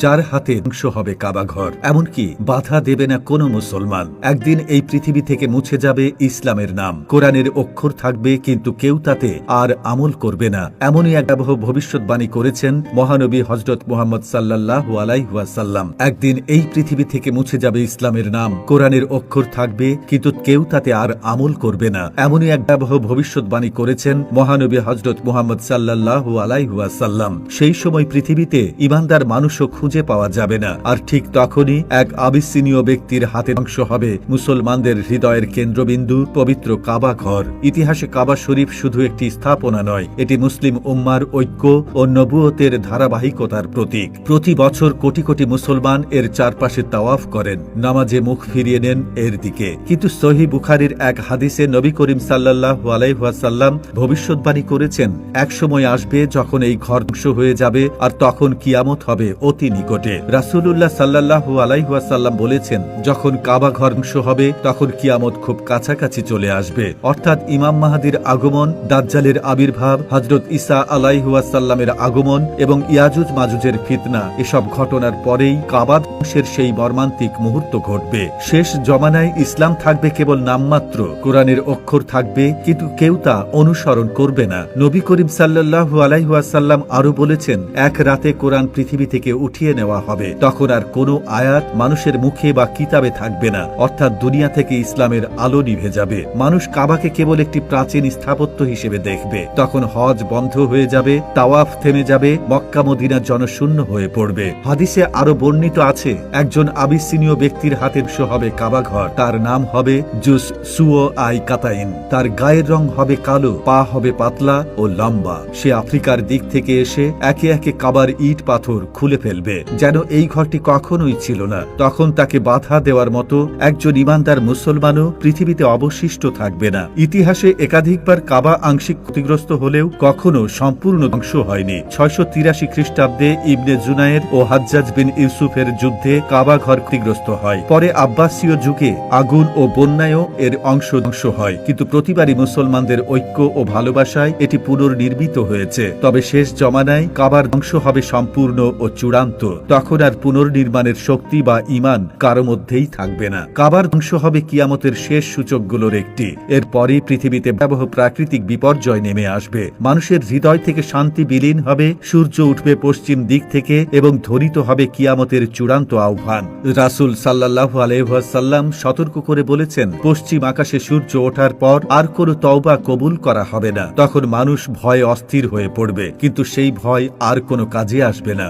যার হাতে ধ্বংস হবে কাবাঘর এমনকি বাধা দেবে না কোনো মুসলমান। একদিন এই পৃথিবী থেকে মুছে যাবে ইসলামের নাম। কোরআনের অক্ষর থাকবে, কিন্তু কেউ তাতে আর আমল করবে না। এমনই এক আবহ ভবিষ্যৎবাণী করেছেন মহানবী হজরত মোহাম্মদ সাল্লাহ আলাইহাসাল্লাম একদিন এই পৃথিবী থেকে মুছে যাবে ইসলামের নাম। কোরআনের অক্ষর থাকবে, কিন্তু কেউ তাতে আর আমল করবে না। এমনই এক আবহ ভবিষ্যৎবাণী করেছেন মহানবী হজরত মোহাম্মদ সাল্লাহ আলাইহাসাল্লাম সেই সময় পৃথিবীতে ইমানদার মানুষও খুঁজে পাওয়া যাবে না। আর ঠিক তখনই এক আবিসিনীয় ব্যক্তির হাতে অংশ হবে মুসলমানদের হৃদয়ের কেন্দ্রবিন্দু, পবিত্র কাবা ঘর। ইতিহাসে কাবা শরীফ শুধু একটি স্থাপনা নয়, এটি মুসলিম উম্মার ঐক্য ও নবুয়তের ধারাবাহিকতার প্রতীক। প্রতি বছর কোটি কোটি মুসলমান এর চারপাশে তাওয়াফ করেন, নামাজে মুখ ফিরিয়ে নেন এর দিকে। কিন্তু সহি বুখারির এক হাদিসে নবী করিম সাল্লাহ আলাইহাসাল্লাম ভবিষ্যৎবাণী করেছেন এক সময় আসবে যখন এই ঘর ধ্বংস হয়ে যাবে, আর তখন কিয়ামত হবে অতি নিকটে। রাসুলুল্লাহ সাল্লাহ আলাইহাসাল্লাম বলেছেন, যখন কাবা ধ্বংস হবে, তখন কিয়ামত খুব কাছাকাছি চলে আসবে। অর্থাৎ ইমাম মাহাদির আগমন, দাজ্জালের আবির্ভাব হজরত ইসা আলাইহুয়াসাল্লামের আগমন এবং ইয়াজুজ মাজুজের ফিতনা, এসব ঘটনার পরেই কাবা ধ্বংসের সেই মর্মান্তিক মুহূর্ত ঘটবে। শেষ জমানায় ইসলাম থাকবে কেবল নামমাত্র, কোরআনের অক্ষর থাকবে, কিন্তু কেউ তা অনুসরণ করবে না। নবী করিম সাল্লাল্লাহু আলাইহুয়াসাল্লাম আরও বলেছেন, এক রাতে কোরআন পৃথিবী থেকে উঠিয়ে নেওয়া হবে। তখন আর কোনো আয়াত মানুষের মুখে বা কিতাবে থাকবে না। অর্থাৎ দুনিয়া থেকে ইসলামের আলো নিভে যাবে। মানুষ কাবাকে কেবল একটি প্রাচীন স্থাপত্য হিসেবে দেখবে। তখন হজ বন্ধ হয়ে যাবে, তাওয়াফ থেমে যাবে, মক্কা, মদিনা জনশূন্য হয়ে পড়বে। হাদিসে আরও বর্ণিত আছে, একজন আবিসিনীয় ব্যক্তির হাতে হবে কাবাঘর তার নাম হবে জুস সুও আই কাতাইন। তার গায়ের রং হবে কালো, পা হবে পাতলা ও লম্বা। সে আফ্রিকার দিক থেকে এসে একে একে কাবার ইট পাথর খুলে ফেলবে। যেন এই ঘরটি কখনোই ছিল না। তখন তাকে বাধা দেওয়ার মতো একজন ইমানদার মুসলমানও পৃথিবীতে অবশিষ্ট থাকবে না। ইতিহাসে একাধিকবার কাবা আংশিক ক্ষতিগ্রস্ত হলেও কখনো সম্পূর্ণ ধ্বংস হয়নি। ছয়শো তিরাশি খ্রিস্টাব্দে ইবনে জুনায়ের ও হাজ্জাজ বিন ইউসুফের যুদ্ধে কাবা ঘর ক্ষতিগ্রস্ত হয়। পরে আব্বাসীয় যুগে আগুন ও বন্যায়ও এর অংশ ধ্বংস হয়। কিন্তু প্রতিবারই মুসলমানদের ঐক্য ও ভালোবাসায় এটি পুনর্নির্মিত হয়েছে। তবে শেষ জমানায় কাবার ধ্বংস হবে সম্পূর্ণ ও চূড়ান্ত। তখন আর পুনর্নির্মাণের শক্তি বা ইমান কারও মধ্যেই থাকবে না। কাবার ধ্বংস হবে কিয়ামতের শেষ সূচকগুলোর একটি। এরপরই পৃথিবীতে ব্যবহ প্রাকৃতিক বিপর্যয় নেমে আসবে। মানুষের হৃদয় থেকে শান্তি বিলীন হবে, সূর্য উঠবে পশ্চিম দিক থেকে এবং ধ্বনিত হবে কিয়ামতের চূড়ান্ত আহ্বান। রাসুল সাল্লাহ আলহাসাল্লাম সতর্ক করে বলেছেন, পশ্চিম আকাশে সূর্য ওঠার পর আর কোনো তওবা কবুল করা হবে না। তখন মানুষ ভয়ে অস্থির হয়ে পড়বে, কিন্তু সেই ভয় আর কোনো কাজে আসবে না।